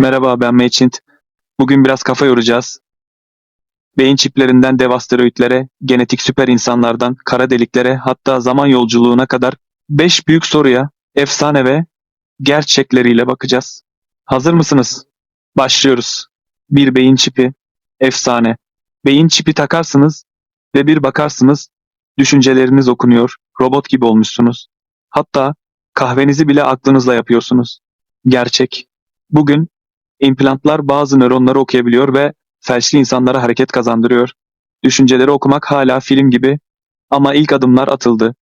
Merhaba ben Meyçint. Bugün biraz kafa yoracağız. Beyin çiplerinden dev asteroitlere, genetik süper insanlardan kara deliklere hatta zaman yolculuğuna kadar 5 büyük soruya, efsane ve gerçekleriyle bakacağız. Hazır mısınız? Başlıyoruz. Bir beyin çipi, efsane. Beyin çipi takarsınız ve bir bakarsınız düşünceleriniz okunuyor, robot gibi olmuşsunuz. Hatta kahvenizi bile aklınızla yapıyorsunuz. Gerçek. Bugün İmplantlar bazı nöronları okuyabiliyor ve felçli insanlara hareket kazandırıyor. Düşünceleri okumak hala film gibi ama ilk adımlar atıldı.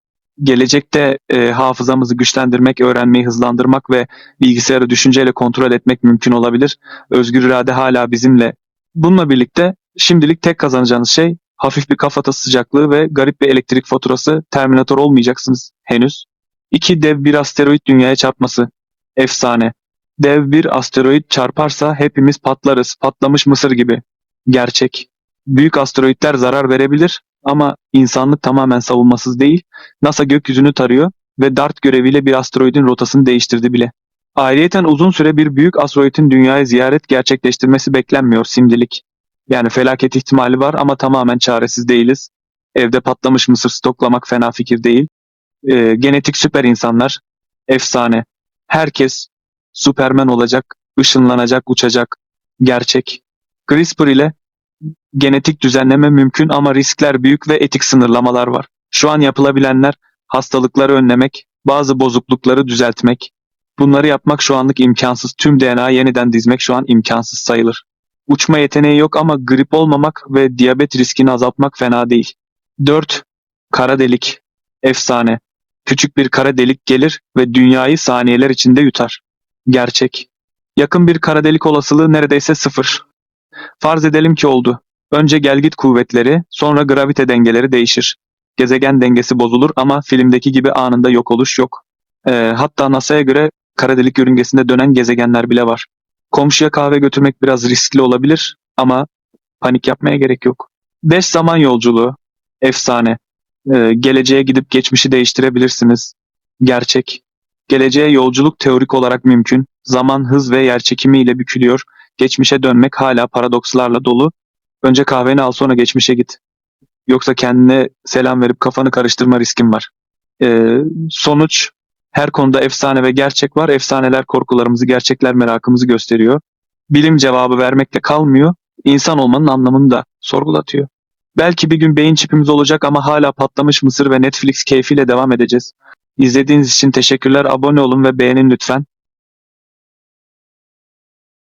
Gelecekte e, hafızamızı güçlendirmek, öğrenmeyi hızlandırmak ve bilgisayarı düşünceyle kontrol etmek mümkün olabilir. Özgür irade hala bizimle. Bununla birlikte şimdilik tek kazanacağınız şey hafif bir kafatası sıcaklığı ve garip bir elektrik faturası. Terminator olmayacaksınız henüz. İki dev bir asteroid dünyaya çarpması. Efsane. Dev bir asteroid çarparsa hepimiz patlarız, patlamış mısır gibi. Gerçek. Büyük asteroidler zarar verebilir ama insanlık tamamen savunmasız değil. NASA gökyüzünü tarıyor ve DART göreviyle bir asteroidin rotasını değiştirdi bile. Ayrıyeten uzun süre bir büyük asteroidin dünyayı ziyaret gerçekleştirmesi beklenmiyor şimdilik. Yani felaket ihtimali var ama tamamen çaresiz değiliz. Evde patlamış mısır stoklamak fena fikir değil. Ee, genetik süper insanlar, efsane. Herkes Superman olacak, ışınlanacak, uçacak. Gerçek. CRISPR ile genetik düzenleme mümkün ama riskler büyük ve etik sınırlamalar var. Şu an yapılabilenler hastalıkları önlemek, bazı bozuklukları düzeltmek. Bunları yapmak şu anlık imkansız. Tüm DNA yeniden dizmek şu an imkansız sayılır. Uçma yeteneği yok ama grip olmamak ve diyabet riskini azaltmak fena değil. 4. Kara delik. Efsane. Küçük bir kara delik gelir ve dünyayı saniyeler içinde yutar. Gerçek. Yakın bir kara delik olasılığı neredeyse sıfır. Farz edelim ki oldu. Önce gelgit kuvvetleri, sonra gravite dengeleri değişir. Gezegen dengesi bozulur ama filmdeki gibi anında yok oluş yok. Ee, hatta NASA'ya göre kara delik yörüngesinde dönen gezegenler bile var. Komşuya kahve götürmek biraz riskli olabilir ama panik yapmaya gerek yok. 5 zaman yolculuğu. Efsane. Ee, geleceğe gidip geçmişi değiştirebilirsiniz. Gerçek. Geleceğe yolculuk teorik olarak mümkün. Zaman, hız ve yerçekimi ile bükülüyor. Geçmişe dönmek hala paradokslarla dolu. Önce kahveni al sonra geçmişe git. Yoksa kendine selam verip kafanı karıştırma riskin var. Ee, sonuç her konuda efsane ve gerçek var. Efsaneler korkularımızı, gerçekler merakımızı gösteriyor. Bilim cevabı vermekle kalmıyor. İnsan olmanın anlamını da sorgulatıyor. Belki bir gün beyin çipimiz olacak ama hala patlamış mısır ve Netflix keyfiyle devam edeceğiz. İzlediğiniz için teşekkürler. Abone olun ve beğenin lütfen.